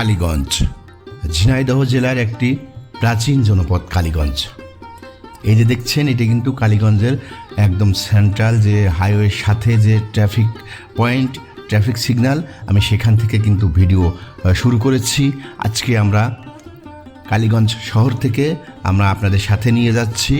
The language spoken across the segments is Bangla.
কালীগঞ্জ। ঝিনাইদহ জেলার একটি প্রাচীন জনপদ কালীগঞ্জ। এই যে দেখছেন, এটি কিন্তু কালীগঞ্জের একদম সেন্ট্রাল যে হাইওয়ের সাথে যে ট্রাফিক পয়েন্ট ট্রাফিক সিগন্যাল আমি সেখান থেকে কিন্তু ভিডিও শুরু করেছি। আজকে আমরা কালীগঞ্জ শহর থেকে আমরা আপনাদের সাথে নিয়ে যাচ্ছি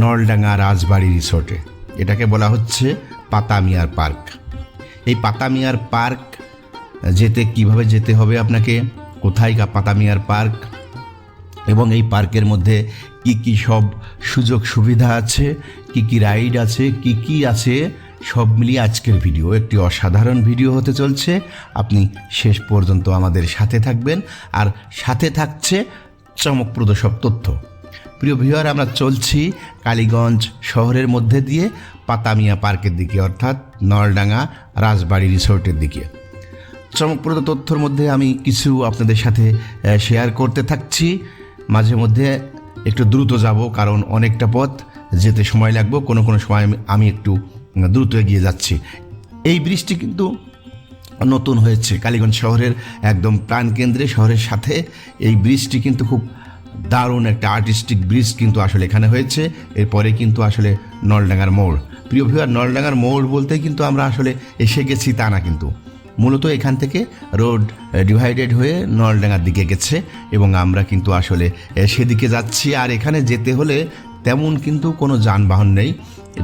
নলডাঙ্গা রাজবাড়ি রিসোর্টে এটাকে বলা হচ্ছে পাতামিয়ার পার্ক। এই পাতামিয়ার পার্ক যেতে, কীভাবে যেতে হবে আপনাকে, কোথায় পাতামিয়ার পার্ক, এবং এই পার্কের মধ্যে কি কি সব সুযোগ সুবিধা আছে, কি কি রাইড আছে, কি কি আছে, সব মিলিয়ে আজকের ভিডিও একটি অসাধারণ ভিডিও হতে চলছে। আপনি শেষ পর্যন্ত আমাদের সাথে থাকবেন। আর সাথে থাকছে চমকপ্রদ সব তথ্য। প্রিয় ভিউয়ার, আমরা চলছি কালীগঞ্জ শহরের মধ্যে দিয়ে পাতামিয়া পার্কের দিকে, অর্থাৎ নলডাঙ্গা রাজবাড়ি রিসোর্টের দিকে। চমকপ্রদ তথ্যর মধ্যে আমি কিছু আপনাদের সাথে শেয়ার করতে থাকছি। মাঝে মধ্যে একটু দ্রুত যাব, কারণ অনেকটা পথ যেতে সময় লাগবে। কোনো কোনো সময় আমি- একটু দ্রুত এগিয়ে যাচ্ছি। এই ব্রিজটি কিন্তু নতুন হয়েছে। কালীগঞ্জ শহরের একদম প্রাণকেন্দ্রে, শহরের সাথে এই ব্রিজটি কিন্তু খুব দারুণ একটা আর্টিস্টিক ব্রিজ কিন্তু আসলে এখানে হয়েছে। এরপরে কিন্তু আসলে নলডাঙ্গার মোড়। প্রিয় ভিউয়ার নলডাঙ্গার মোড় বলতে কিন্তু আমরা আসলে এসে গেছি তা না কিন্তু। মূলত এখান থেকে রোড ডিভাইডেড হয়ে নলডাঙ্গার দিকে গেছে এবং আমরা কিন্তু আসলে সেদিকে যাচ্ছি। আর এখানে যেতে হলে তেমন কিন্তু কোনো যানবাহন নেই।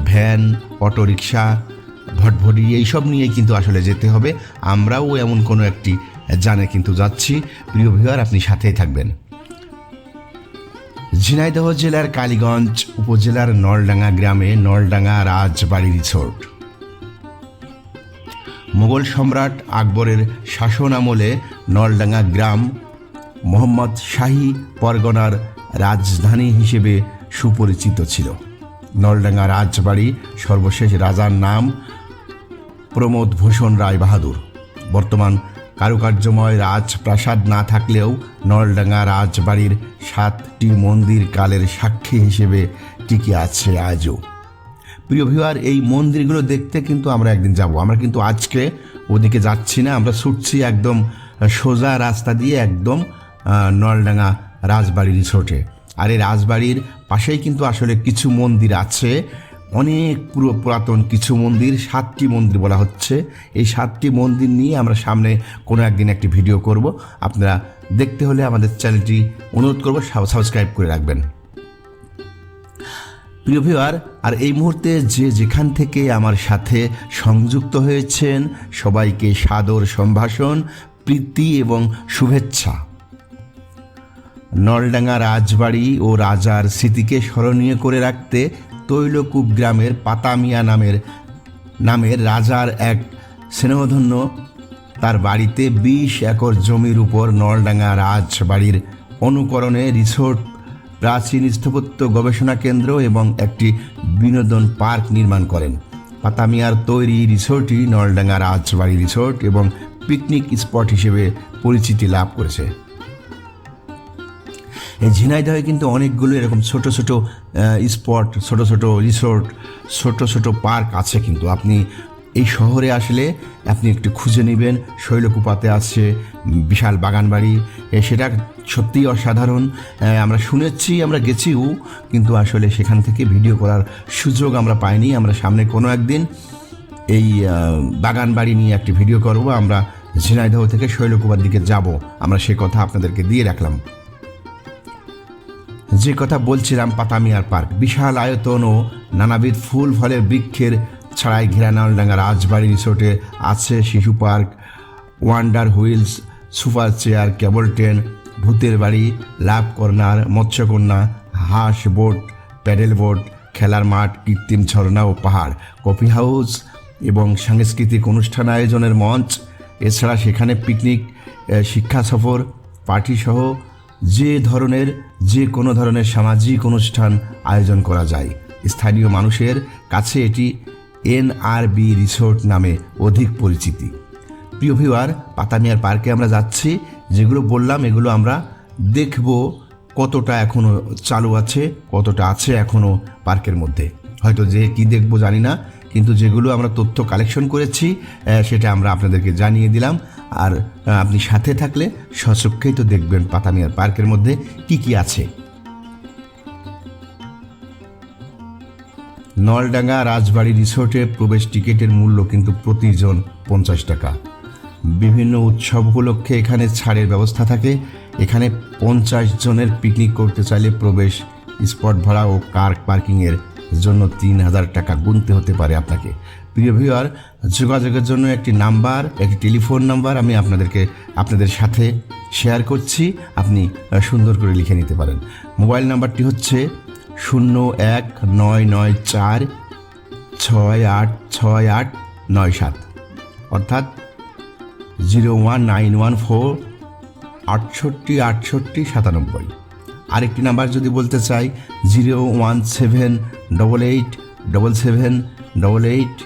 ভ্যান, অটোরিকশা, ভটভটি এইসব নিয়ে কিন্তু আসলে যেতে হবে। আমরাও এমন কোনো একটি জানে কিন্তু যাচ্ছি। প্রিয় ভিউয়ার, আপনি সাথেই থাকবেন। ঝিনাইদহ জেলার কালীগঞ্জ উপজেলার নলডাঙ্গা গ্রামে নলডাঙ্গা রাজবাড়ি রিসোর্ট। মোগল সম্রাট আকবরের শাসন আমলে নলডাঙ্গা গ্রাম মোহাম্মদ শাহী পরগনার রাজধানী হিসেবে সুপরিচিত ছিল। নলডাঙ্গা রাজবাড়ি সর্বশেষ রাজার নাম প্রমোদ ভূষণ রায় বাহাদুর। বর্তমান কারুকার্যময় রাজপ্রাসাদ না থাকলেও নলডাঙ্গা রাজবাড়ির সাতটি মন্দির কালের সাক্ষী হিসেবে টিকে আছে আজও। প্রিয় ভিউয়ার এই মন্দিরগুলো দেখতে কিন্তু আমরা একদিন যাব। আমরা কিন্তু আজকে ওদিকে যাচ্ছি না, আমরা ছুটছি একদম সোজা রাস্তা দিয়ে একদম নলডাঙ্গা রাজবাড়ি রিসোর্টে। আর এই রাজবাড়ির পাশেই কিন্তু আসলে কিছু মন্দির আছে, অনেক পুরো পুরাতন কিছু মন্দির, সাতটি মন্দির বলা হচ্ছে। এই সাতটি মন্দির নিয়ে আমরা সামনে কোনো একদিন একটি ভিডিও করব। আপনারা দেখতে হলে আমাদের চ্যানেলটি অনুরোধ করব সাবস্ক্রাইব করে রাখবেন। প্রিয় ভিউয়ার আর এই মুহূর্তে যে যেখান থেকে আমার সাথে সংযুক্ত হয়েছেন, সবাইকে সাদর সম্ভাষণ, প্রীতি এবং শুভেচ্ছা। নলডাঙ্গা রাজবাড়ি ও রাজার স্মৃতিকে স্মরণীয় করে রাখতে তৈলকূপ গ্রামের পাতামিয়া নামের নামের রাজার এক স্নেহধন্য, তার বাড়িতে বিশ একর জমির উপর নলডাঙ্গা রাজবাড়ির অনুকরণে রিসোর্ট প্রাচীন স্থাপত্য গবেষণা কেন্দ্র এবং একটি বিনোদন পার্ক নির্মাণ করেন। পাতামিয়ার তৈরি রিসোর্টটি নলডাঙ্গা রাজবাড়ি রিসোর্ট এবং পিকনিক স্পট হিসেবে পরিচিতি লাভ করেছে। এই ঝিনাইদহে কিন্তু অনেকগুলো এরকম ছোট ছোট স্পট, ছোট ছোট রিসোর্ট, ছোট ছোট পার্ক আছে কিন্তু। আপনি এই শহরে আসলে আপনি একটু খুঁজে নেবেন। শৈলকুপাতে আছে বিশাল বাগানবাড়ি। সেটা সত্যিই অসাধারণ। আমরা শুনেছি আমরা গেছিও কিন্তু আসলে সেখান থেকে ভিডিও করার সুযোগ আমরা পাইনি। আমরা সামনে কোনো একদিন এই আহ, বাগান বাড়ি নিয়ে একটি ভিডিও করব। আমরা ঝিনাইদহ থেকে শৈলকুপার দিকে যাব। আমরা সে কথা আপনাদেরকে দিয়ে রাখলাম। যে কথা বলছিলাম পাতামিয়ার পার্ক। বিশাল আয়তন ও নানাবিধ ফুল ফলের বৃক্ষের ছাড়াই ঘেরা নলডাঙ্গা রাজবাড়ি রিসোর্টে আছে শিশু park, wonder wheels, super chair, cable train, ভূতের বাড়ি লাভ কর্নার, মৎস্যকন্যা, হাঁস বোট, প্যাডেল বোট, খেলার মাঠ, কৃত্রিম ঝর্ণা ও পাহাড়, কফি হাউস এবং সাংস্কৃতিক অনুষ্ঠান আয়োজনের মঞ্চ। এছাড়া সেখানে পিকনিক শিক্ষা সফর, পার্টি সহ যে ধরনের, যে কোনো ধরনের সামাজিক অনুষ্ঠান আয়োজন করা যায়। স্থানীয় মানুষের কাছে এটি এনআরবি রিসোর্ট নামে অধিক পরিচিতি। প্রিয় ভিউয়ার পাতামিয়ার পার্কে আমরা যাচ্ছি। যেগুলো বললাম, এগুলো আমরা দেখব কতটা এখনও চালু আছে, কতটা আছে এখনও পার্কের মধ্যে। হয়তো যে কি দেখব জানি না, কিন্তু যেগুলো আমরা তথ্য কালেকশন করেছি সেটা আমরা আপনাদেরকে জানিয়ে দিলাম। আর আপনি সাথে থাকলে সচক্ষেই তো দেখবেন পাতামিয়ার পার্কের মধ্যে কি কি আছে। নলডাঙ্গা রাজবাড়ি রিসোর্টে প্রবেশ টিকিটের মূল্য কিন্তু প্রতিজন পঞ্চাশ টাকা। বিভিন্ন উৎসব উপলক্ষে এখানে ছাড়ের ব্যবস্থা থাকে। এখানে পঞ্চাশ জনের পিকনিক করতে চাইলে প্রবেশ স্পট ভাড়া ও কার পার্কিংয়ের জন্য তিন হাজার টাকা গুনতে হতে পারে আপনাকে। প্রিয় ভিউয়ার, যোগাযোগের জন্য একটি নাম্বার, একটি টেলিফোন নাম্বার আমি আপনাদেরকে, আপনাদের সাথে শেয়ার করছি। আপনি সুন্দর করে লিখে নিতে পারেন। মোবাইল নাম্বারটি হচ্ছে শূন্য এক নয় নয় চার ছয় আট ছয় আট নয় সাত। অর্থাৎ zero one nine one four আটষট্টি আটষট্টি সাতানব্বই। আরেকটি নাম্বার যদি বলতে চাই, zero one seven double eight double seven double eight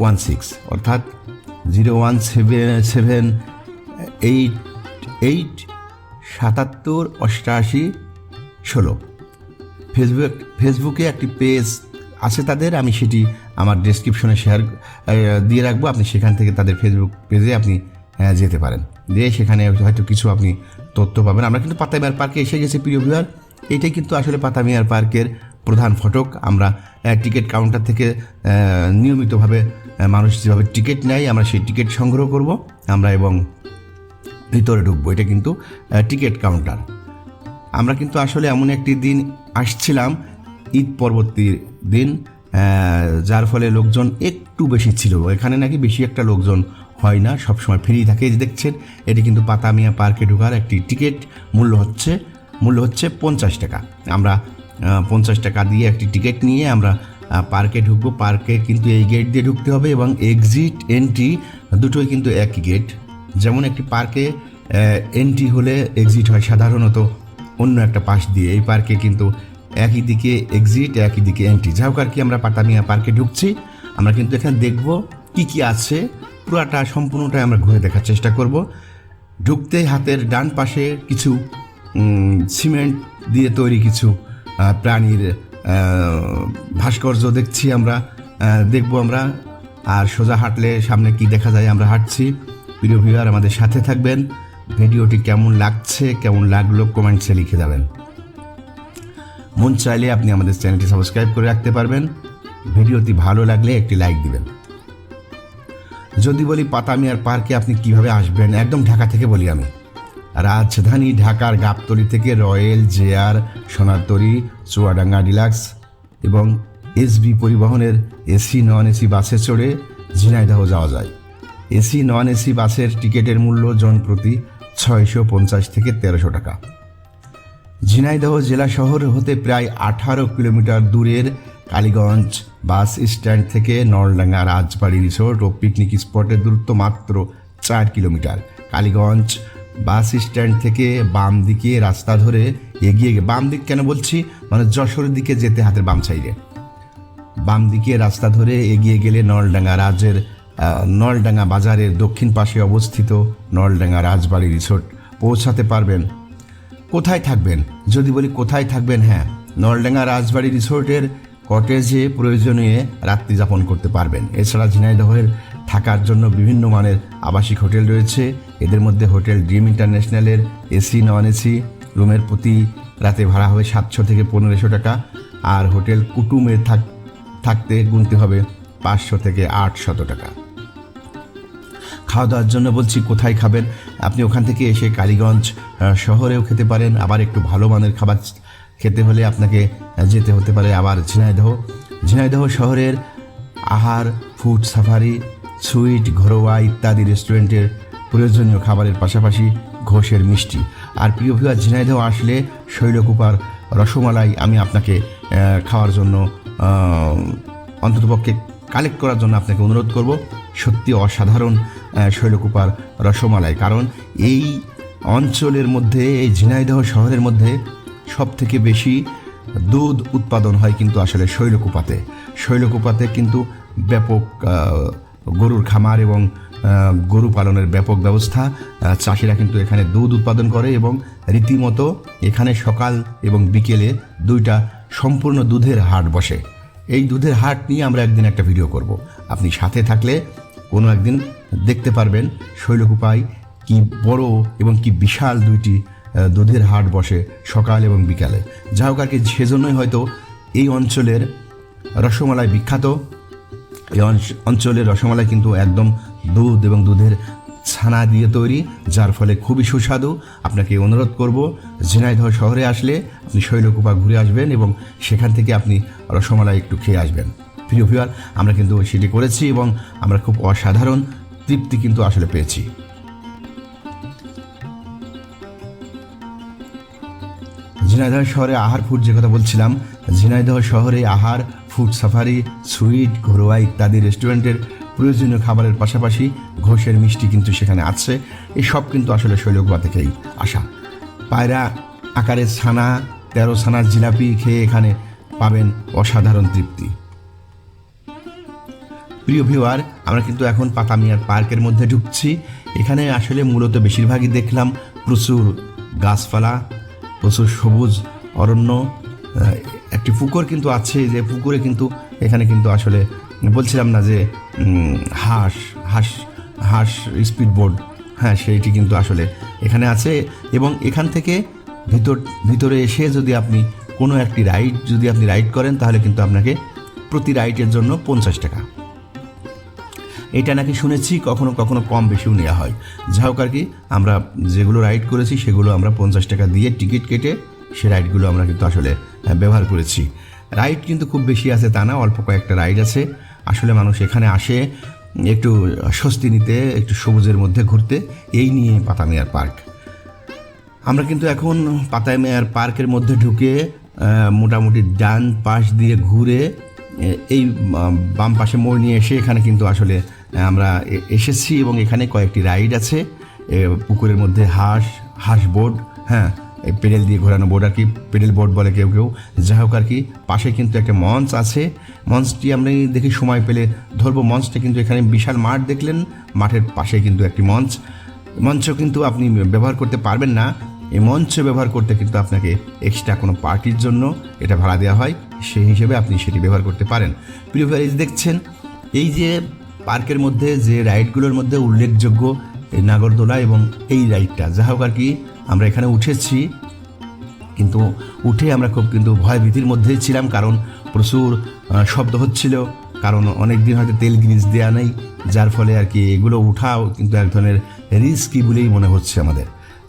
one six. অর্থাৎ zero one seven seven eight eight সাতাত্তর অষ্টাশি ষোলো। ফেসবুক ফেসবুকে একটি পেজ আছে তাদের, আমি সেটি আমার ডেসক্রিপশনে শেয়ার দিয়ে রাখব। আপনি সেখান থেকে তাদের ফেসবুক পেজে আপনি যেতে পারেন। দিয়ে সেখানে হয়তো কিছু আপনি তথ্য পাবেন। আমরা কিন্তু পাতামিয়ার পার্কে এসে গেছি, প্রিয় ভিউয়ার এইটাই কিন্তু আসলে পাতামিয়ার পার্কের প্রধান ফটক। আমরা টিকিট কাউন্টার থেকে নিয়মিতভাবে মানুষ যেভাবে টিকিট নেয়, আমরা সেই টিকিট সংগ্রহ করব। আমরা এবং ভিতরে ঢুকবো। এটা কিন্তু টিকিট কাউন্টার আমরা কিন্তু আসলে এমন একটি দিন আসছিলাম, ঈদ পরবর্তী দিন যার ফলে লোকজন একটু বেশি ছিল। এখানে নাকি বেশি একটা লোকজন হয় না, সবসময় ফ্রি থাকে। যে দেখছেন, এটি কিন্তু পাতামিয়া পার্কে ঢোকার একটি টিকিট। মূল্য হচ্ছে মূল্য হচ্ছে পঞ্চাশ টাকা। আমরা পঞ্চাশ টাকা দিয়ে একটি টিকিট নিয়ে আমরা পার্কে ঢুকবো। পার্কে কিন্তু এই গেট দিয়ে ঢুকতে হবে এবং এক্সিট এন্ট্রি দুটোই কিন্তু একই গেট। যেমন একটি পার্কে এন্ট্রি হলে এক্সিট হয় সাধারণত অন্য একটা পাশ দিয়ে এই পার্কে কিন্তু একই দিকে এক্সিট একই দিকে এন্ট্রি যাই হোক আর কি, আমরা পাতামিয়া পার্কে ঢুকছি। আমরা কিন্তু এখানে দেখব কি কি আছে। পুরাটা, সম্পূর্ণটাই আমরা ঘুরে দেখার চেষ্টা করব। ঢুকতে হাতের ডান পাশে কিছু সিমেন্ট দিয়ে তৈরি কিছু প্রাণীর ভাস্কর্য দেখছি আমরা। দেখব আমরা। আর সোজা হাঁটলে সামনে কি দেখা যায় আমরা হাঁটছি। প্রিয় ভিউয়ার আমাদের সাথে থাকবেন। ভিডিওটি কেমন লাগছে, কেমন লাগল কমেন্টসে লিখে যাবেন। মন চাইলে আপনি আমাদের চ্যানেলটি সাবস্ক্রাইব করে রাখতে পারবেন। ভিডিওটি ভালো লাগলে একটি লাইক দিবেন। যদি বলি পাতামিয়ার পার্কে আপনি কীভাবে আসবেন, একদম ঢাকা থেকে বলি আমি। রাজধানী ঢাকার গাবতলি থেকে royal JR, Sonartori, Chuadanga deluxe এবং এসবি পরিবহনের এসি নন এসি বাসে চড়ে ঝিনাইদহ যাওয়া যায়। এসি নন এসি বাসের টিকিটের মূল্য জন প্রতি ছয়শো পঞ্চাশ থেকে তেরোশো টাকা। ঝিনাইদহ জেলা শহর হতে প্রায় আঠারো কিলোমিটার দূরের কালীগঞ্জ বাস স্ট্যান্ড থেকে নলডাঙ্গা রাজবাড়ি রিসোর্ট ও পিকনিক স্পটের দূরত্ব মাত্র চার কিলোমিটার। কালীগঞ্জ বাস স্ট্যান্ড থেকে বাম দিকে রাস্তা ধরে এগিয়ে বাম দিক কেন বলছি? মানে যশোরের দিকে যেতে হাতের বাম সাইডে। বাম দিকে রাস্তা ধরে এগিয়ে গেলে নলডাঙ্গা রাজের নলডাঙ্গা বাজারের দক্ষিণ পাশে অবস্থিত নলডাঙ্গা রাজবাড়ি রিসোর্ট পৌঁছাতে পারবেন। কোথায় থাকবেন? যদি বলি কোথায় থাকবেন হ্যাঁ নলডাঙ্গা রাজবাড়ি রিসোর্টের কটেজে প্রয়োজনীয় রাত্রি যাপন করতে পারবেন। এছাড়া ঝিনাইদহের থাকার জন্য বিভিন্ন মানের আবাসিক হোটেল রয়েছে। এদের মধ্যে হোটেল ড্রিম ইন্টারন্যাশনালের এসি, নন এসি, রুমের প্রতি রাতে ভাড়া হবে সাতশো থেকে পনেরোশো টাকা আর হোটেল কুটুমে থাক, থাকতে গুনতে হবে পাঁচশো থেকে আটশত টাকা। খাওয়া দাওয়ার জন্য বলছি, কোথায় খাবেন? আপনি ওখান থেকে এসে কালীগঞ্জ শহরেও খেতে পারেন। আবার একটু ভালো মানের খাবার খেতে হলে আপনাকে যেতে হতে পারে আবার ঝিনাইদহ। ঝিনাইদহ শহরের আহার ফুড সাফারি সুইট ঘরোয়া ইত্যাদি রেস্টুরেন্টের প্রয়োজনীয় খাবারের পাশাপাশি ঘোষের মিষ্টি। আর প্রিয় ভিউয়ার, ঝিনাইদহ আসলে শৈলকুপার রসমালাই আমি আপনাকে খাওয়ার জন্য অন্ততপক্ষে কালেক্ট করার জন্য আপনাকে অনুরোধ করব। সত্যি অসাধারণ শৈলকুপার রসমালাই। কারণ এই অঞ্চলের মধ্যে, এই ঝিনাইদহ শহরের মধ্যে সব থেকে বেশি দুধ উৎপাদন হয় কিন্তু আসলে শৈলকুপাতে। শৈলকুপাতে কিন্তু ব্যাপক গরুর খামার এবং গরু পালনের ব্যাপক ব্যবস্থা চাষিরা কিন্তু এখানে দুধ উৎপাদন করে এবং রীতিমতো এখানে সকাল এবং বিকেলে দুইটা সম্পূর্ণ দুধের হাট বসে। এই দুধের হাট নিয়ে আমরা একদিন একটা ভিডিও করব। আপনি সাথে থাকলে কোনো একদিন দেখতে পারবেন শৈলকুপায় কি বড় এবং কি বিশাল দুইটি দুধের হাট বসে সকাল এবং বিকালে। যা হোক আর কি সেজন্যই হয়তো এই অঞ্চলের রসমালাই বিখ্যাত। এই অঞ্চলের রসমালাই কিন্তু একদম দুধ এবং দুধের ছানা দিয়ে তৈরি, যার ফলে খুবই সুস্বাদু। আপনাকে অনুরোধ করব, ঝিনাইদহ শহরে আসলে আপনি শৈলকুপা ঘুরে আসবেন এবং সেখান থেকে আপনি রসমালাই একটু খেয়ে আসবেন। প্রিয় ভিউয়ার আমরা কিন্তু সেটি করেছি এবং আমরা খুব অসাধারণ তৃপ্তি কিন্তু আসলে পেয়েছি। ঝিনাইদহ শহরে আহার ফুড যে কথা বলছিলাম, ঝিনাইদহ শহরে আহার ফুড সাফারি সুইট ঘরোয়া ইত্যাদি রেস্টুরেন্টের প্রয়োজনীয় খাবারের পাশাপাশি ঘোষের মিষ্টি কিন্তু সেখানে আছে। এই সব কিন্তু আসলে শৈলকুপা থেকেই আসা। পায়রা, আকারের ছানা, তেরো ছানার জিলাপি খেয়ে এখানে পাবেন অসাধারণ তৃপ্তি। প্রিয় ভিউয়ার, আমরা কিন্তু এখন পাতামিয়ার পার্কের মধ্যে ঢুকছি। এখানে আসলে মূলত বেশিরভাগই দেখলাম প্রচুর গাছপালা, প্রচুর সবুজ অরণ্য একটি পুকুর কিন্তু আছে যে পুকুরে কিন্তু এখানে কিন্তু আসলে বলছিলাম না যে হাঁস হাঁস হাঁস স্পিড বোর্ড হ্যাঁ সেইটি কিন্তু আসলে এখানে আছে এবং এখান থেকে ভিতর, ভিতরে এসে যদি আপনি কোনো একটি রাইড যদি আপনি রাইড করেন তাহলে কিন্তু আপনাকে প্রতি রাইডের জন্য পঞ্চাশ টাকা। এটা নাকি শুনেছি, কখনো কখনো কম বেশিও নেওয়া হয়। যা হোক আর কি, আমরা যেগুলো রাইড করেছি, সেগুলো আমরা পঞ্চাশ টাকা দিয়ে টিকিট কেটে সে রাইডগুলো আমরা কিন্তু আসলে ব্যবহার করেছি। রাইড কিন্তু খুব বেশি আছে তা না, অল্প কয়েকটা রাইড আছে। আসলে মানুষ এখানে আসে, একটু স্বস্তি নিতে, একটু সবুজের মধ্যে ঘুরতে, এই নিয়ে পাতামিয়ার পার্ক। আমরা কিন্তু এখন পাতায় মেয়ার পার্কের মধ্যে ঢুকে মোটামুটি ডান পাশ দিয়ে ঘুরে এই বাম পাশে মোড় নিয়ে এসে এখানে কিন্তু আসলে আমরা এসেছি এবং এখানে কয়েকটি রাইড আছে। পুকুরের মধ্যে হাঁস হাঁস বোর্ড হ্যাঁ এই পেডেল দিয়ে ঘোরানো বোর্ড আর কি, পেডেল বোর্ড বলে কেউ কেউ। যাই হোক আর কি, পাশে কিন্তু একটা মঞ্চ আছে। মঞ্চটি আমরা দেখি সময় পেলে ধরবো। মঞ্চটা কিন্তু এখানে বিশাল মাঠ দেখলেন, মাঠের পাশে কিন্তু একটি মঞ্চ। মঞ্চ কিন্তু আপনি ব্যবহার করতে পারবেন না। এই মঞ্চ ব্যবহার করতে কিন্তু আপনাকে এক্সট্রা কোনো পার্টির জন্য এটা ভাড়া দেওয়া হয়। সেই হিসেবে আপনি সেটি ব্যবহার করতে পারেন। প্রিয় দেখছেন, এই যে পার্কের মধ্যে যে রাইডগুলোর মধ্যে উল্লেখযোগ্য এই নাগরদোলা এবং এই রাইডটা। যা হোক আর কি, আমরা এখানে উঠেছি, কিন্তু উঠে আমরা খুব কিন্তু ভয় ভীতির মধ্যেই ছিলাম কারণ প্রচুর শব্দ হচ্ছিল, কারণ অনেক দিন হয়তো তেল গ্রিজ দেওয়া নেই, যার ফলে আর কি এগুলো উঠাও কিন্তু এক ধরনের রিস্কি বলেই মনে হচ্ছে আমাদের।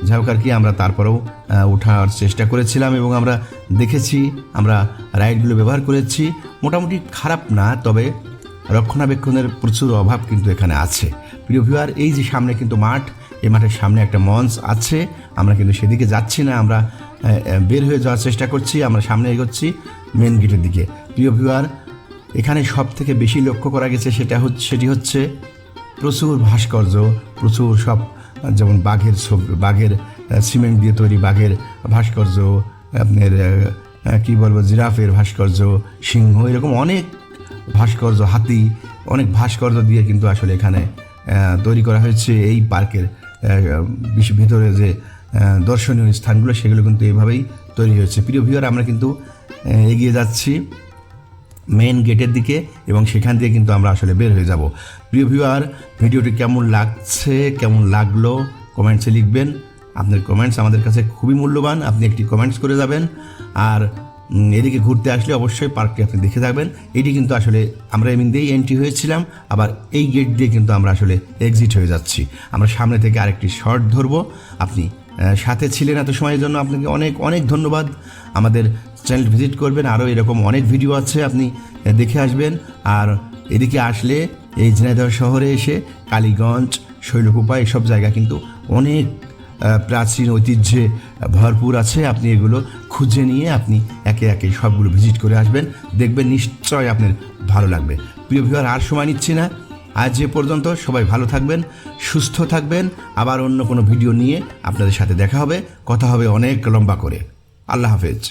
যাই হোক আর কি, আমরা তারপরেও ওঠার চেষ্টা করেছিলাম এবং আমরা দেখেছি, আমরা রাইডগুলো ব্যবহার করেছি। মোটামুটি খারাপ না, তবে রক্ষণাবেক্ষণের প্রচুর অভাব কিন্তু এখানে আছে। প্রিয় ভিউয়ার এই যে সামনে কিন্তু মাঠ, এই মাঠের সামনে একটা মঞ্চ আছে। আমরা কিন্তু সেদিকে যাচ্ছি না, আমরা বের হয়ে যাওয়ার চেষ্টা করছি, আমরা সামনে এগোচ্ছি মেন গেটের দিকে। প্রিয় ভিউয়ার এখানে সব থেকে বেশি লক্ষ্য করা গেছে সেটা হচ্ছে, সেটি হচ্ছে প্রচুর ভাস্কর্য, প্রচুর সব, যেমন বাঘের ছবি, বাঘের সিমেন্ট দিয়ে তৈরি বাঘের ভাস্কর্য, আপনার কী বলব, জিরাফের ভাস্কর্য, সিংহ, এরকম অনেক ভাস্কর্য, হাতি, অনেক ভাস্কর্য দিয়ে কিন্তু আসলে এখানে তৈরি করা হয়েছে। এই পার্কের ভিতরে যে দর্শনীয় স্থানগুলো, সেগুলো কিন্তু এভাবেই তৈরি হয়েছে। প্রিয় ভিউয়ার, আমরা কিন্তু এগিয়ে যাচ্ছি মেন গেটের দিকে এবং সেখান থেকে কিন্তু আমরা আসলে বের হয়ে যাব। প্রিয় ভিউয়ার, ভিডিওটি কেমন লাগছে, কেমন লাগল, কমেন্টসে লিখবেন। আপনার কমেন্টস আমাদের কাছে খুবই মূল্যবান। আপনি একটি কমেন্টস করে যাবেন। আর এদিকে ঘুরতে আসলে অবশ্যই পার্কটি আপনি দেখে থাকবেন। এটি কিন্তু আসলে আমরা এমনি দিয়েই এন্ট্রি হয়েছিলাম, আবার এই গেট দিয়ে কিন্তু আমরা আসলে এক্সিট হয়ে যাচ্ছি। আমরা সামনে থেকে আরেকটি শর্ট ধরবো। আপনি সাথে ছিলেন এত সময়ের জন্য, আপনাকে অনেক অনেক ধন্যবাদ। আমাদের চ্যানেল ভিজিট করবেন, আরও এরকম অনেক ভিডিও আছে, আপনি দেখে আসবেন। আর এদিকে আসলে এই ঝিনাইদহ শহরে এসে কালীগঞ্জ, শৈলকুপা এসব জায়গা কিন্তু অনেক প্রাচীন ঐতিহ্যে ভরপুর আছে। আপনি এগুলো খুঁজে নিয়ে আপনি একে একে সবগুলো ভিজিট করে আসবেন। দেখবেন নিশ্চয় আপনার ভালো লাগবে। প্রিয় ভিউয়ার আর সময় নিচ্ছি না। আজ এ পর্যন্ত সবাই ভালো থাকবেন, সুস্থ থাকবেন। আবার অন্য কোনো ভিডিও নিয়ে আপনাদের সাথে দেখা হবে। কথা হবে অনেক লম্বা করে। আল্লাহ হাফেজ।